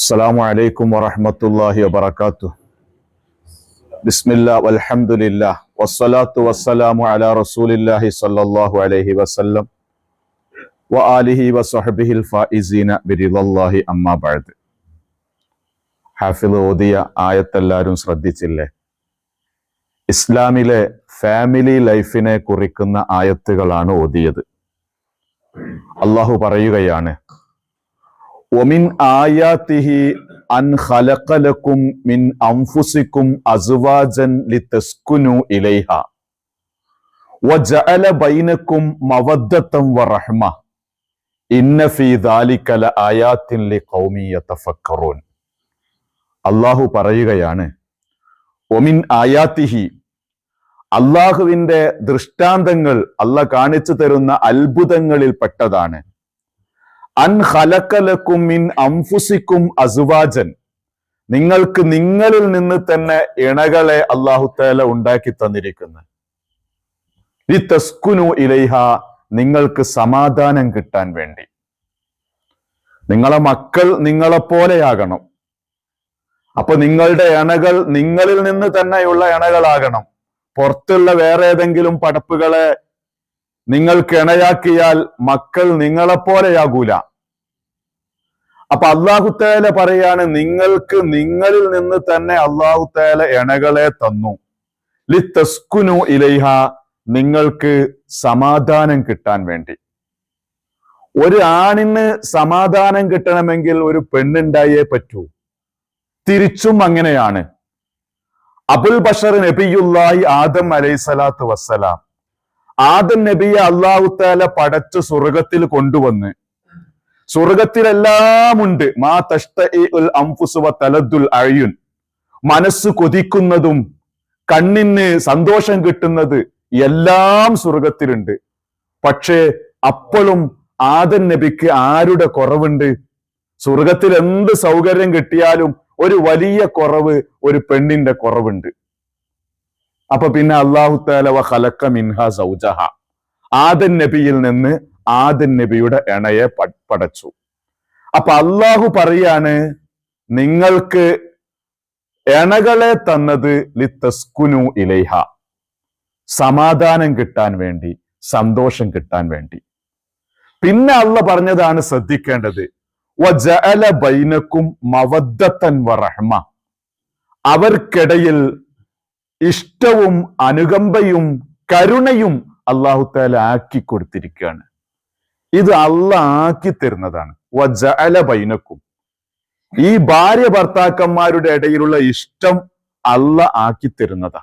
السلام عليكم ورحمة الله وبركاته بسم الله والحمد لله والصلاة والسلام على رسول الله صلى الله عليه وسلم وآله وصحبه الفائزين برضا الله أما بعد ഹാഫിദ് ഓതിയ ആയത്തെല്ലാവരും ശ്രദ്ധിച്ചില്ലേ ഇസ്ലാമിലെ ഫാമിലി ലൈഫിനെ കുറിക്കുന്ന ആയത്തുകളാണ് ഓതിയത് അള്ളാഹു പറയുകയാണ് ഒമിൻ ആയാത്തിഹി അൻ ഖലഖലക്കും മിൻ അൻഫുസിക്കും അസ്വാജൻ ലിതസ്കുനു ഇലൈഹ വജഅല ബൈനക്കും മവദ്ദത്തം വറഹ്മ ഇന്ന ഫീ ദാലിക ലആയാത്തിൻ ലിഖൗമി യതഫക്കറൂൻ അള്ളാഹു പറയുകയാണ് ഒമിൻ ആയാത്തിഹി അള്ളാഹുവിന്റെ ദൃഷ്ടാന്തങ്ങൾ അല്ല കാണിച്ചു തരുന്ന അത്ഭുതങ്ങളിൽ പെട്ടതാണ്. അൻ ഹലക്കലക്കും അംഫുസിക്കും അസുവാജൻ. നിങ്ങൾക്ക് നിങ്ങളിൽ നിന്ന് തന്നെ ഇണകളെ അള്ളാഹുത്തേല ഉണ്ടാക്കി തന്നിരിക്കുന്നു. ഈ തസ്കുനു ഇലൈഹ നിങ്ങൾക്ക് സമാധാനം കിട്ടാൻ വേണ്ടി. നിങ്ങളെ മക്കൾ നിങ്ങളെപ്പോലെയാകണം അപ്പൊ നിങ്ങളുടെ ഇണകൾ നിങ്ങളിൽ നിന്ന് തന്നെയുള്ള ഇണകളാകണം. പുറത്തുള്ള വേറെ ഏതെങ്കിലും പടപ്പുകളെ നിങ്ങൾക്ക് കിണയാക്കിയാൽ മക്കൾ നിങ്ങളെപ്പോലെയാകൂല. അപ്പൊ അള്ളാഹുത്തേല പറയാണ് നിങ്ങൾക്ക് നിങ്ങളിൽ നിന്ന് തന്നെ അള്ളാഹുത്തേല ഇണകളെ തന്നു. ലി തസ്കുനു ഇലൈഹ നിങ്ങൾക്ക് സമാധാനം കിട്ടാൻ വേണ്ടി. ഒരു ആണിന് സമാധാനം കിട്ടണമെങ്കിൽ ഒരു പെണ്ണുണ്ടായേ പറ്റൂ. തിരിച്ചും അങ്ങനെയാണ്. അബുൽ ബഷർ നബിയുല്ലായി ആദം അലൈസലാത്തു വസ്സലാം ആദം നബിയെ അള്ളാഹു താല പടച്ച് സ്വർഗത്തിൽ കൊണ്ടുവന്ന്. സ്വർഗത്തിലെല്ലാം ഉണ്ട്. മാ തഷ്ട അംഫുസുവ തലദ്ദുൽ അഴിയുൻ മനസ്സ് കൊതിക്കുന്നതും കണ്ണിന് സന്തോഷം കിട്ടുന്നത് എല്ലാം സ്വർഗത്തിലുണ്ട് പക്ഷേ അപ്പോഴും ആദൻ നബിക്ക് ആരുടെ കുറവുണ്ട്? സ്വർഗത്തിൽ എന്ത് സൗകര്യം കിട്ടിയാലും ഒരു വലിയ കുറവ് ഒരു പെണ്ണിന്റെ കുറവുണ്ട്. അപ്പൊ പിന്നെ അള്ളാഹു താലവ ഖലക്ക മിൻഹ സൗജഹ. ആദൻ നബിയിൽ നിന്ന് ആദൻ നബിയുടെ ഇണയെ പടച്ചു. അപ്പൊ അള്ളാഹു പറയാണ് നിങ്ങൾക്ക് ഇണകളെ തന്നത് ലിത്തസ്കുനു ഇലൈഹ. സമാധാനം കിട്ടാൻ വേണ്ടി സന്തോഷം കിട്ടാൻ വേണ്ടി. പിന്നെ അള്ള പറഞ്ഞതാണ് ശ്രദ്ധിക്കേണ്ടത്. ബൈനക്കും മവദ്ദത്തൻ വറഹ്മ. അവർക്കിടയിൽ ഇഷ്ടവും അനുകമ്പയും കരുണയും അള്ളാഹു താല ആക്കി കൊടുത്തിരിക്കുകയാണ്. ഇത് അല്ല ആക്കി തരുന്നതാണ്. വജഅല ബൈനക്കും. ഈ ഭാര്യ ഭർത്താക്കന്മാരുടെ ഇടയിലുള്ള ഇഷ്ടം അല്ല ആക്കി തരുന്നതാ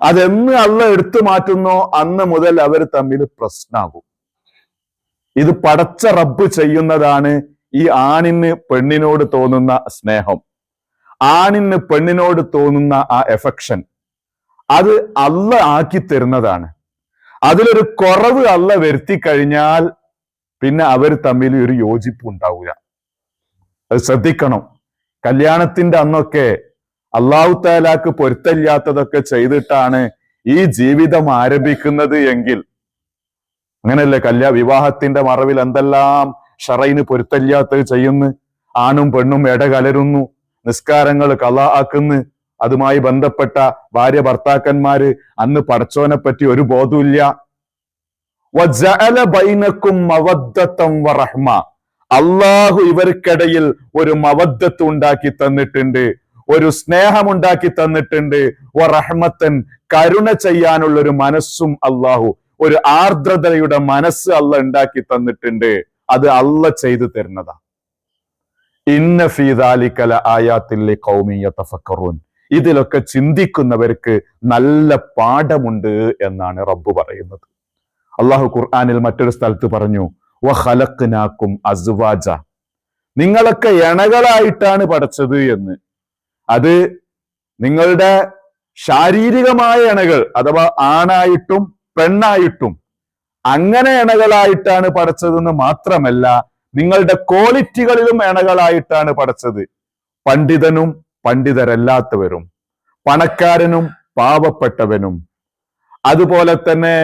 അതെന്ന് അല്ല എടുത്തു മാറ്റുന്നോ അന്ന് മുതൽ അവർ തമ്മിൽ പ്രശ്നമാകും ഇത് പടച്ച റബ്ബ് ചെയ്യുന്നതാണ് ഈ ആണിന് പെണ്ണിനോട് തോന്നുന്ന സ്നേഹം. ആണിന് പെണ്ണിനോട് തോന്നുന്ന ആ എഫക്ഷൻ അത് അല്ല ആക്കി തരുന്നതാണ്. അതിലൊരു കുറവ് അല്ല വരുത്തി കഴിഞ്ഞാൽ പിന്നെ അവർ തമ്മിൽ ഒരു യോജിപ്പ് ഉണ്ടാവില്ല അത് ശ്രദ്ധിക്കണം. കല്യാണത്തിന്റെ അന്നൊക്കെ അള്ളാഹു താലാക്ക് പൊരുത്തല്ലാത്തതൊക്കെ ചെയ്തിട്ടാണ് ഈ ജീവിതം ആരംഭിക്കുന്നത് എങ്കിൽ അങ്ങനെയല്ലേ കല്യാ വിവാഹത്തിന്റെ മറവിൽ എന്തെല്ലാം ഷറൈന് പൊരുത്തല്ലാത്തത് ചെയ്യുന്നു. ആണും പെണ്ണും ഇടകലരുന്നു. നിസ്കാരങ്ങൾ കല ആക്കുന്നു അതുമായി ബന്ധപ്പെട്ട ഭാര്യ ഭർത്താക്കന്മാര് അന്ന് പടച്ചോനെ പറ്റി ഒരു ബോധമില്ല അള്ളാഹു ഇവർക്കിടയിൽ ഒരു മവദ്ധത്ത് ഉണ്ടാക്കി തന്നിട്ടുണ്ട്. ഒരു സ്നേഹം ഉണ്ടാക്കി തന്നിട്ടുണ്ട്. റഹ്മത്തൻ കരുണ ചെയ്യാനുള്ള ഒരു മനസ്സും അള്ളാഹു ഒരു ആർദ്രതയുടെ മനസ്സ് അല്ല ഉണ്ടാക്കി തന്നിട്ടുണ്ട്. അത് അല്ല ചെയ്തു തരുന്നതാ. ഇന്ന ഫീദാലിക്കല ആയാത്തില്ലേ കൗമിയ തഫക്കറൂൻ ഇതിലൊക്കെ ചിന്തിക്കുന്നവർക്ക് നല്ല പാഠമുണ്ട് എന്നാണ് റബ്ബ് പറയുന്നത്. അള്ളാഹു ഖുർആാനിൽ മറ്റൊരു സ്ഥലത്ത് പറഞ്ഞു വഹലക്കിനാക്കും അസുവാജ. നിങ്ങളൊക്കെ ഇണകളായിട്ടാണ് പഠിച്ചത് എന്ന്. അത് നിങ്ങളുടെ ശാരീരികമായ ഇണകൾ അഥവാ ആണായിട്ടും പെണ്ണായിട്ടും അങ്ങനെ ഇണകളായിട്ടാണ് പഠിച്ചതെന്ന് മാത്രമല്ല നിങ്ങളുടെ ക്വാളിറ്റികളിലും ഇണകളായിട്ടാണ് പഠിച്ചത്. പണ്ഡിതനും പണ്ഡിതരല്ലാത്തവരും പണക്കാരനും പാവപ്പെട്ടവനും അതുപോലെ തന്നെ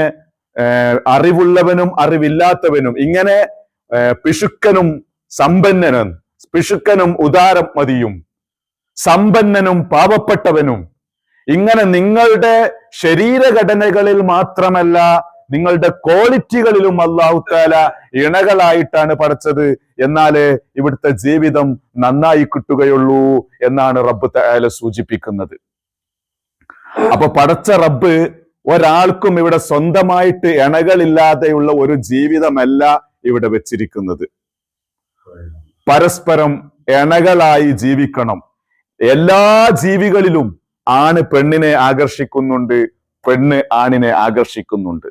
അറിവുള്ളവനും അറിവില്ലാത്തവനും ഇങ്ങനെ പിശുക്കനും സമ്പന്നനും പിശുക്കനും ഉദാരമതിയും സമ്പന്നനും പാവപ്പെട്ടവനും ഇങ്ങനെ നിങ്ങളുടെ ശരീരഘടനകളിൽ മാത്രമല്ല നിങ്ങളുടെ ക്വാളിറ്റികളിലും അള്ളാഹു താല ഇണകളായിട്ടാണ് പഠിച്ചത് എന്നാലേ ഇവിടുത്തെ ജീവിതം നന്നായി കിട്ടുകയുള്ളൂ എന്നാണ് റബ്ബ് താല സൂചിപ്പിക്കുന്നത്. അപ്പൊ പടച്ച റബ്ബ് ഒരാൾക്കും ഇവിടെ സ്വന്തമായിട്ട് ഇണകളില്ലാതെയുള്ള ഒരു ജീവിതമല്ല ഇവിടെ വെച്ചിരിക്കുന്നത്. പരസ്പരം ഇണകളായി ജീവിക്കണം. എല്ലാ ജീവികളിലും ആണ് പെണ്ണിനെ ആകർഷിക്കുന്നുണ്ട് പെണ്ണ് ആണിനെ ആകർഷിക്കുന്നുണ്ട്.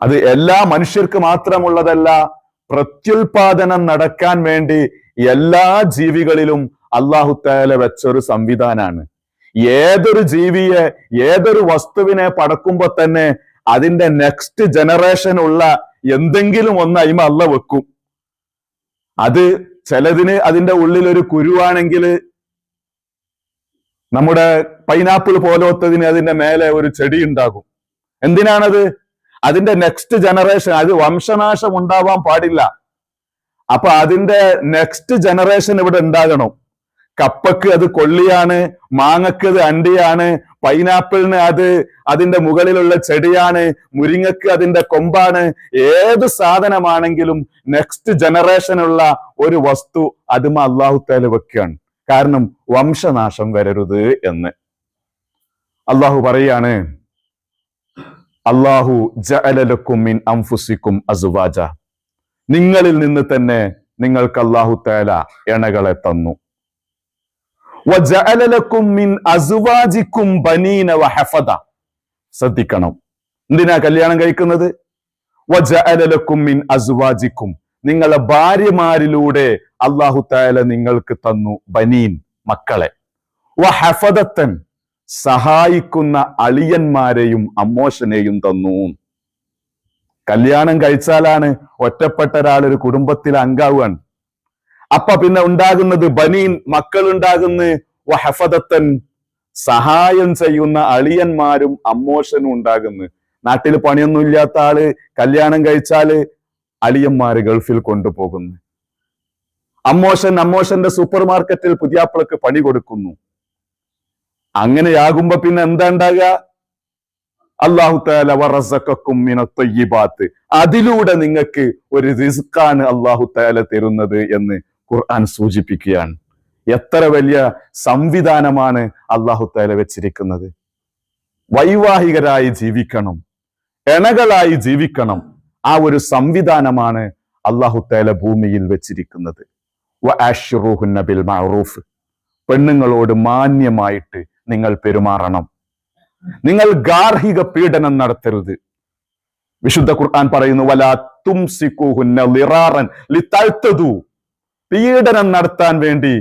അത് എല്ലാ മനുഷ്യർക്ക് മാത്രമുള്ളതല്ല പ്രത്യുൽപാദനം നടക്കാൻ വേണ്ടി എല്ലാ ജീവികളിലും അള്ളാഹു താല വെച്ചൊരു സംവിധാനാണ്. ഏതൊരു ജീവിയെ ഏതൊരു വസ്തുവിനെ പടക്കുമ്പോ തന്നെ അതിന്റെ നെക്സ്റ്റ് ജനറേഷൻ ഉള്ള എന്തെങ്കിലും ഒന്ന് അയിമ അല്ല വെക്കും. അത് ചിലതിന് അതിന്റെ ഉള്ളിൽ ഒരു കുരുവാണെങ്കിൽ നമ്മുടെ പൈനാപ്പിൾ പോലത്തതിന് അതിന്റെ മേലെ ഒരു ചെടി ഉണ്ടാകും. എന്തിനാണത്? അതിന്റെ നെക്സ്റ്റ് ജനറേഷൻ അത് വംശനാശം ഉണ്ടാവാൻ പാടില്ല. അപ്പൊ അതിന്റെ നെക്സ്റ്റ് ജനറേഷൻ ഇവിടെ ഉണ്ടാകണം കപ്പക്ക് അത് കൊള്ളിയാണ് മാങ്ങക്ക് അത് അണ്ടിയാണ് പൈനാപ്പിളിന് അത് അതിന്റെ മുകളിലുള്ള ചെടിയാണ് മുരിങ്ങക്ക് അതിന്റെ കൊമ്പാണ്. ഏത് സാധനമാണെങ്കിലും നെക്സ്റ്റ് ജനറേഷനുള്ള ഒരു വസ്തു അതും അള്ളാഹു താല വെക്കുകയാണ് കാരണം വംശനാശം വരരുത് എന്ന്. അള്ളാഹു പറയാണ് അള്ളാഹു ജഅലലക്കും മിൻ അംഫുസിക്കും അസുവാജ. നിങ്ങളിൽ നിന്ന് തന്നെ നിങ്ങൾക്ക് അള്ളാഹു തേല ഇണകളെ തന്നു ും. മിൻ ബനീന ശ്രദ്ധിക്കണം. എന്തിനാ കല്യാണം കഴിക്കുന്നത്? മിൻ നിങ്ങളെ ഭാര്യമാരിലൂടെ അള്ളാഹു തായാല നിങ്ങൾക്ക് തന്നു ബനീൻ മക്കളെ. വഹഫദത്തൻ സഹായിക്കുന്ന അളിയന്മാരെയും അമ്മോശനെയും തന്നു. കല്യാണം കഴിച്ചാലാണ് ഒറ്റപ്പെട്ട ഒരാൾ ഒരു കുടുംബത്തിൽ അംഗാവുകയാണ് അപ്പൊ പിന്നെ ഉണ്ടാകുന്നത് ബനീൻ മക്കൾ ഉണ്ടാകുന്ന വഹഫദത്തൻ സഹായം ചെയ്യുന്ന അളിയന്മാരും അമ്മോശനും ഉണ്ടാകുന്നു. നാട്ടിൽ പണിയൊന്നും ഇല്ലാത്ത ആൾ കല്യാണം കഴിച്ചാൽ അളിയന്മാര് ഗൾഫിൽ കൊണ്ടുപോകുന്നു. അമ്മോശൻ അമ്മോശന്റെ സൂപ്പർ മാർക്കറ്റിൽ പുതിയാപ്പിളക്ക് പണി കൊടുക്കുന്നു. അങ്ങനെയാകുമ്പോ പിന്നെ എന്താ ഉണ്ടാകുക അള്ളാഹു താല വറസക്കും മിനത്തൊയ്യിബാത്ത് അതിലൂടെ നിങ്ങൾക്ക് ഒരു റിസ്ക്കാണ് അള്ളാഹു താല തരുന്നത് എന്ന് ഖുർആൻ സൂചിപ്പിക്കുകയാണ്. എത്ര വലിയ സംവിധാനമാണ് അള്ളാഹു താല വെച്ചിരിക്കുന്നത്. വൈവാഹികരായി ജീവിക്കണം. എണകളായി ജീവിക്കണം. ആ ഒരു സംവിധാനമാണ് അള്ളാഹു താല ഭൂമിയിൽ വെച്ചിരിക്കുന്നത്. ബിൽ മഅറൂഫ്. പെണ്ണുങ്ങളോട് മാന്യമായിട്ട് നിങ്ങൾ പെരുമാറണം. നിങ്ങൾ ഗാർഹിക പീഡനം നടത്തരുത്. വിശുദ്ധ ഖുർആൻ പറയുന്നു വല തുംസിക്കുഹുന്ന ലിറാറൻ പീഡനം നടത്താൻ വേണ്ടി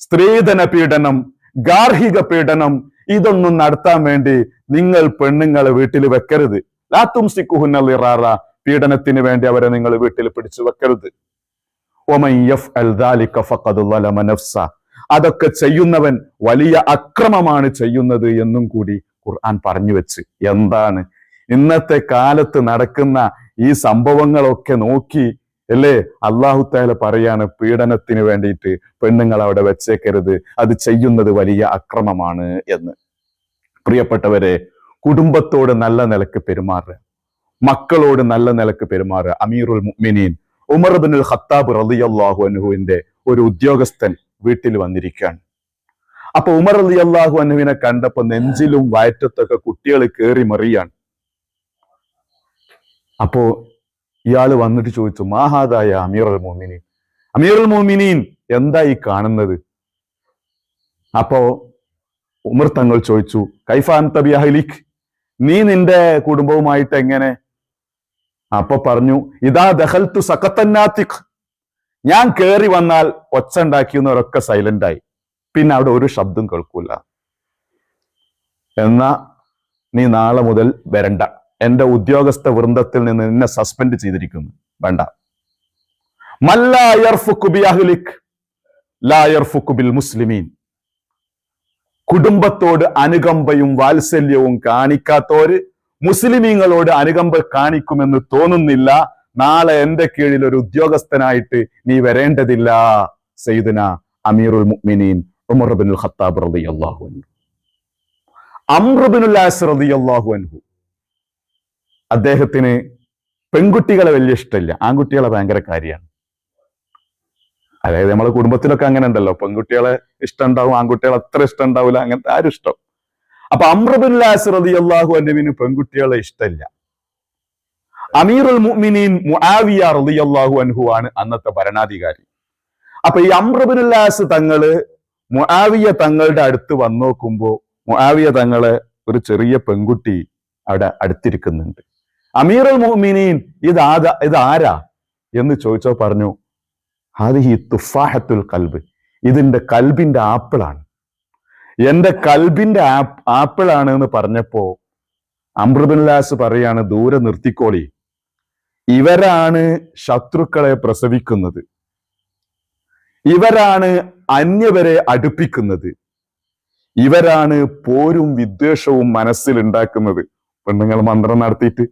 സ്ത്രീധന പീഡനം ഗാർഹിക പീഡനം ഇതൊന്നും നടത്താൻ വേണ്ടി നിങ്ങൾ പെണ്ണുങ്ങളെ വീട്ടിൽ വെക്കരുത്. ലാ തുംസിക്കുഹുന്ന ലിറാറ. പീഡനത്തിന് വേണ്ടി അവരെ നിങ്ങൾ വീട്ടിൽ പിടിച്ചു വെക്കരുത്. ഒമയ്യഫ് യഫ്അൽ ദാലിക ഫഖദ് ളലമ നഫ്സ. അതൊക്കെ ചെയ്യുന്നവൻ വലിയ അക്രമമാണ് ചെയ്യുന്നത് എന്നും കൂടി ഖുർആൻ പറഞ്ഞു വെച്ച്. എന്താണ്? ഇന്നത്തെ കാലത്ത് നടക്കുന്ന ഈ സംഭവങ്ങളൊക്കെ നോക്കി അല്ലേ? അള്ളാഹു താല പറയാണ് പീഡനത്തിന് വേണ്ടിയിട്ട് പെണ്ണുങ്ങൾ അവിടെ വെച്ചേക്കരുത്. അത് ചെയ്യുന്നത് വലിയ അക്രമമാണ് എന്ന്. പ്രിയപ്പെട്ടവരെ കുടുംബത്തോട് നല്ല നിലയ്ക്ക് പെരുമാറുക. മക്കളോട് നല്ല നിലയ്ക്ക് പെരുമാറുക. അമീറുൽ മുഅ്മിനീൻ ഉമർ ബിൻ ഖത്താബ് റളിയല്ലാഹു അൻഹുവിന്റെ ഒരു ഉദ്യോഗസ്ഥൻ വീട്ടിൽ വന്നിരിക്കുകയാണ്. അപ്പൊ ഉമർ അലി അള്ളാഹു അനുവിനെ കണ്ടപ്പോ നെഞ്ചിലും വയറ്റത്തൊക്കെ കുട്ടികൾ കയറി മറിയാണ്. അപ്പോ ഇയാൾ വന്നിട്ട് ചോദിച്ചു മാഹാദായ അമീർ അൽ മോമിനീൻ അമീർ അൽ മോമിനീൻ എന്താ ഈ കാണുന്നത്? അപ്പോ ഉമർ തങ്ങൾ ചോദിച്ചു കൈഫാൻ തബി നീ നിന്റെ കുടുംബവുമായിട്ട് എങ്ങനെ? അപ്പൊ പറഞ്ഞു ഇതാ ദഹൽത്തു സക്കത്തന്നാത്തിഖ് ഞാൻ കേറി വന്നാൽ ഒച്ച ഉണ്ടാക്കിയെന്നവരൊക്കെ സൈലന്റ് ആയി. പിന്നെ അവിടെ ഒരു ശബ്ദം കേൾക്കൂല. എന്നാ നീ നാളെ മുതൽ വരണ്ട. എന്റെ ഉദ്യോഗസ്ഥ വൃന്ദത്തിൽ നിന്ന് നിന്നെ സസ്പെൻഡ് ചെയ്തിരിക്കുന്നു. വേണ്ട. മുസ്ലിമീൻ. കുടുംബത്തോട് അനുകമ്പയും വാത്സല്യവും കാണിക്കാത്തോര് മുസ്ലിമീങ്ങളോട് അനുകമ്പ കാണിക്കുമെന്ന് തോന്നുന്നില്ല. നാളെ എന്റെ കീഴിൽ ഒരു ഉദ്യോഗസ്ഥനായിട്ട് നീ വരേണ്ടതില്ല. സയ്യിദുന അമീറുൽ മുഅ്മിനീൻ ഉമർ ബിനുൽ ഖത്താബ് റളിയല്ലാഹു അൻഹു. അംർ ബിനുൽ ആസ് റളിയല്ലാഹു അൻഹു. അദ്ദേഹത്തിന് പെൺകുട്ടികളെ വലിയ ഇഷ്ടമില്ല. ആൺകുട്ടികളെ ഭയങ്കര കാര്യമാണ്. അതായത് നമ്മളെ കുടുംബത്തിലൊക്കെ അങ്ങനെ ഉണ്ടല്ലോ. പെൺകുട്ടികളെ ഇഷ്ടം ഉണ്ടാവും ആൺകുട്ടികളെ അത്ര ഇഷ്ടം ഉണ്ടാവില്ല അങ്ങനത്തെ ആരും ഇഷ്ടം. അപ്പൊ അമ്രബുല്ലാസ് റളിയല്ലാഹു അൻഹുവിന് പെൺകുട്ടികളെ ഇഷ്ടമില്ല. അമീറുൽ മുഅ്മിനീൻ മുആവിയ റളിയല്ലാഹു അൻഹു ആണ് അന്നത്തെ ഭരണാധികാരി. അപ്പൊ ഈ അമ്രബിനുല്ലാസ് തങ്ങൾ മുആവിയ തങ്ങളുടെ അടുത്ത് വന്നു നോക്കുമ്പോൾ മുആവിയ തങ്ങളെ ഒരു ചെറിയ പെൺകുട്ടി അവിടെ അടുത്തിരിക്കുന്നുണ്ട്. അമീറുൽ മുഅ്മിനീൻ ഇത് ആദാ ഇത് ആരാ എന്ന് ചോദിച്ചോ പറഞ്ഞു ഹാദിഹി തുഫാഹത്തുൽ കൽബ്. ഇതിന്റെ കൽബിന്റെ ആപ്പിളാണ്. എന്റെ കൽബിന്റെ ആപ്പ് ആപ്പിളാണ് എന്ന് പറഞ്ഞപ്പോ അമൃബുല്ലാസ് പറയാണ് ദൂരെ നിർത്തിക്കോളി. ഇവരാണ് ശത്രുക്കളെ പ്രസവിക്കുന്നത്. ഇവരാണ് അന്യവരെ അടുപ്പിക്കുന്നത്. ഇവരാണ് പോരും വിദ്വേഷവും മനസ്സിലുണ്ടാക്കുന്നത്. പെണ്ണുങ്ങൾ മന്ത്രം നടത്തിയിട്ട്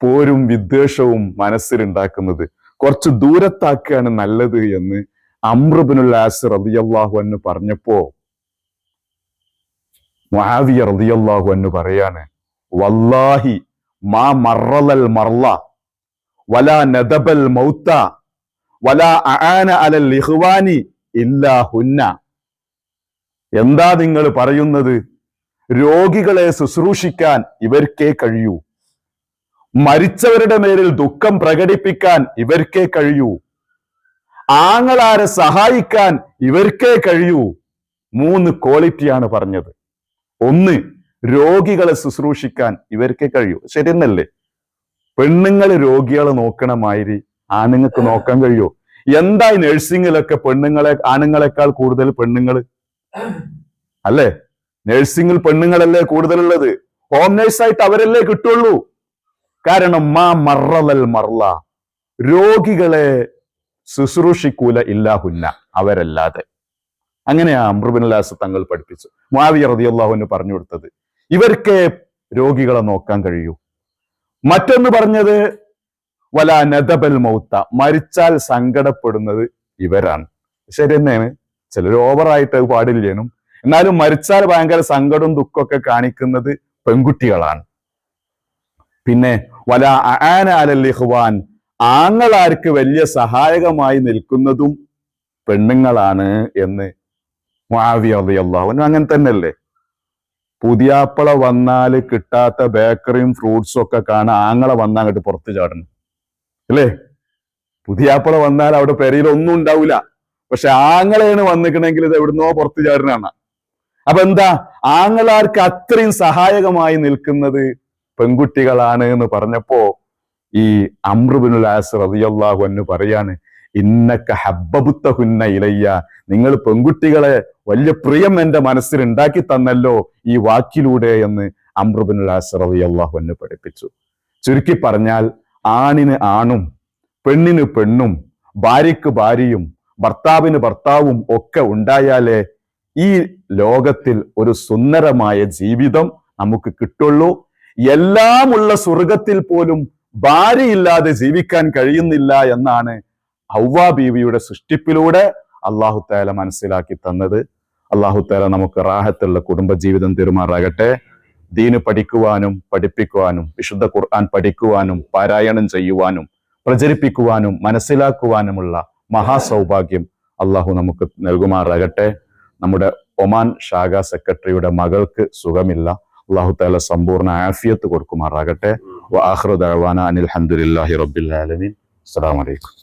പോരും വിദ്വേഷവും മനസ്സിലുണ്ടാക്കുന്നത്. കുറച്ച് ദൂരത്താക്കുകയാണ് നല്ലത് എന്ന് അമ്രുബിനുൽ ആസ് റളിയല്ലാഹു എന്ന് പറഞ്ഞപ്പോ മുആവിയ റളിയല്ലാഹു എന്ന് പറയാണ് വല്ലാഹി മാ മറലൽ മർല വലാ നദബൽ മൗത്ത വലാ അആന അലൽ ഇഖ്വാനി ഇല്ലാ ഹുന്ന. എന്താ നിങ്ങൾ പറയുന്നത്? രോഗികളെ ശുശ്രൂഷിക്കാൻ ഇവർക്കേ കഴിയൂ. മരിച്ചവരുടെ മേലിൽ ദുഃഖം പ്രകടിപ്പിക്കാൻ ഇവർക്കേ കഴിയൂ. ആങ്ങളാരെ സഹായിക്കാൻ ഇവർക്കേ കഴിയൂ. മൂന്ന് ക്വാളിറ്റിയാണ് പറഞ്ഞത്. ഒന്ന് രോഗികളെ ശുശ്രൂഷിക്കാൻ ഇവർക്കേ കഴിയൂ. ശരിയെന്നല്ലേ? പെണ്ണുങ്ങൾ രോഗികളെ നോക്കണ മാതിരി ആണുങ്ങൾക്ക് നോക്കാൻ കഴിയോ? എന്താ ഈ നഴ്സിംഗിലൊക്കെ പെണ്ണുങ്ങളെ ആണുങ്ങളെക്കാൾ കൂടുതൽ പെണ്ണുങ്ങൾ? അല്ലേ? നഴ്സിംഗിൽ പെണ്ണുങ്ങളല്ലേ കൂടുതലുള്ളത്? ഹോം നേഴ്സായിട്ട് അവരല്ലേ കിട്ടുള്ളൂ. കാരണം മാ മറലൽ മറല രോഗികളെ ശുശ്രൂഷിക്കൂല ഇല്ലാഹുല്ല അവരല്ലാതെ. അങ്ങനെയാ അമൃബിൻലാസ് തങ്ങൾ പഠിപ്പിച്ചു. മാവിയ റതിയല്ലാഹുവിന് പറഞ്ഞു കൊടുത്തത്. ഇവർക്ക് രോഗികളെ നോക്കാൻ കഴിയൂ. മറ്റൊന്ന് പറഞ്ഞത് വല നദബൽ മൗത്ത മരിച്ചാൽ സങ്കടപ്പെടുന്നത് ഇവരാണ്. ശരി തന്നെയാണ്. ചിലർ ഓവറായിട്ട് അത് പാടില്ലേനും. എന്നാലും മരിച്ചാൽ ഭയങ്കര സങ്കടവും ദുഃഖമൊക്കെ കാണിക്കുന്നത് പെൺകുട്ടികളാണ്. പിന്നെ വല ആന ആങ്ങളാർക്ക് വലിയ സഹായകമായി നിൽക്കുന്നതും പെണ്ണുങ്ങളാണ് എന്ന് അൻഹു. അങ്ങനെ തന്നെയല്ലേ? പുതിയാപ്പള വന്നാൽ കിട്ടാത്ത ബേക്കറിയും ഫ്രൂട്ട്സും ഒക്കെ കാണാൻ ആങ്ങളെ വന്നാൽ അങ്ങോട്ട് പുറത്ത് ചാടണം. അല്ലേ? പുതിയാപ്പള വന്നാൽ അവിടെ പെരയിൽ ഒന്നും ഉണ്ടാവില്ല പക്ഷെ ആങ്ങളെയാണ് വന്നിക്കണമെങ്കിൽ ഇത് എവിടുന്നോ പുറത്ത് ചാടനാണ് അപ്പൊ എന്താ? ആങ്ങളാർക്ക് അത്രയും സഹായകമായി നിൽക്കുന്നത് പെൺകുട്ടികളാണ് എന്ന് പറഞ്ഞപ്പോ ഈ അമ്രുബിനുൽ ആസ് അതിയല്ലാഹു എന്ന് പറയാണ് ഇന്നക്ക ഹബ്ബബുത്തഹുന്ന ഇലയ്യ. നിങ്ങൾ പെൺകുട്ടികളെ വലിയ പ്രിയം എന്റെ മനസ്സിൽ ഉണ്ടാക്കി തന്നല്ലോ ഈ വാക്കിലൂടെ എന്ന് അമ്രുബിൻ അള്ളാഹു എന്നെ പഠിപ്പിച്ചു. ചുരുക്കി പറഞ്ഞാൽ ആണിന് ആണും പെണ്ണിന് പെണ്ണും ഭാര്യയ്ക്ക് ഭാര്യയും ഭർത്താവിന് ഭർത്താവും ഒക്കെ ഉണ്ടായാലേ ഈ ലോകത്തിൽ ഒരു സുന്ദരമായ ജീവിതം നമുക്ക് കിട്ടുള്ളൂ. എല്ലാമുള്ള സ്വർഗത്തിൽ പോലും ഭാര്യയില്ലാതെ ജീവിക്കാൻ കഴിയുന്നില്ല എന്നാണ് ഹൗവ ബീവിയുടെ സൃഷ്ടിപ്പിലൂടെ അള്ളാഹു താല മനസ്സിലാക്കി തന്നത്. അള്ളാഹു താല നമുക്ക് റാഹത്തുള്ള കുടുംബജീവിതം തീരുമാറാകട്ടെ. ദീന് പഠിക്കുവാനും പഠിപ്പിക്കുവാനും വിശുദ്ധ ഖുർആൻ പഠിക്കുവാനും പാരായണം ചെയ്യുവാനും പ്രചരിപ്പിക്കുവാനും മനസ്സിലാക്കുവാനുമുള്ള മഹാസൗഭാഗ്യം അള്ളാഹു നമുക്ക് നൽകുമാറാകട്ടെ. നമ്മുടെ ഒമാൻ ശാഖ സെക്രട്ടറിയുടെ മകൾക്ക് സുഖമില്ല. അള്ളാഹു താല സമ്പൂർണ ആഫിയത്ത് കൊടുക്കുമാറാകട്ടെ. അനിൽ ഹംദുലില്ലാഹി റബ്ബിൽ ആലമീൻ. അസ്സലാമു അലൈക്കും.